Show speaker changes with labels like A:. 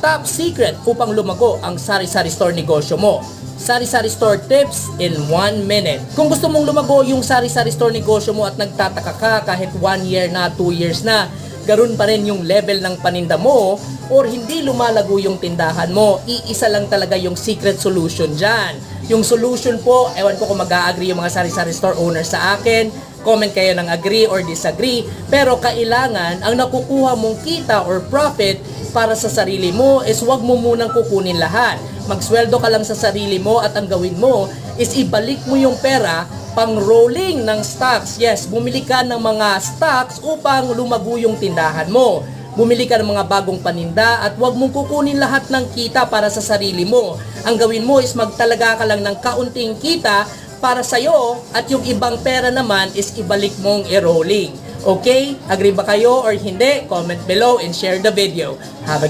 A: top secret upang lumago ang sari-sari store negosyo mo. Sari-sari store tips in 1 minute. Kung gusto mong lumago yung sari-sari store negosyo mo at nagtataka ka kahit 1 year na, 2 years na, garun pa rin yung level ng paninda mo or hindi lumalago yung tindahan mo, iisa lang talaga yung secret solution dyan. Yung solution po, ewan ko kung mag-agree yung mga sari-sari store owners sa akin, comment kayo ng agree or disagree, pero kailangan ang nakukuha mong kita or profit para sa sarili mo is wag mo munang kukunin lahat. Magsweldo ka lang sa sarili mo at ang gawin mo is ibalik mo yung pera pang rolling ng stocks. Yes, bumili ka ng mga stocks upang lumago yung tindahan mo. Bumili ka ng mga bagong paninda at huwag mong kukunin lahat ng kita para sa sarili mo. Ang gawin mo is magtalaga ka lang ng kaunting kita para sa'yo at yung ibang pera naman is ibalik mong i-rolling. Okay? Agree ba kayo or hindi? Comment below and share the video. Have a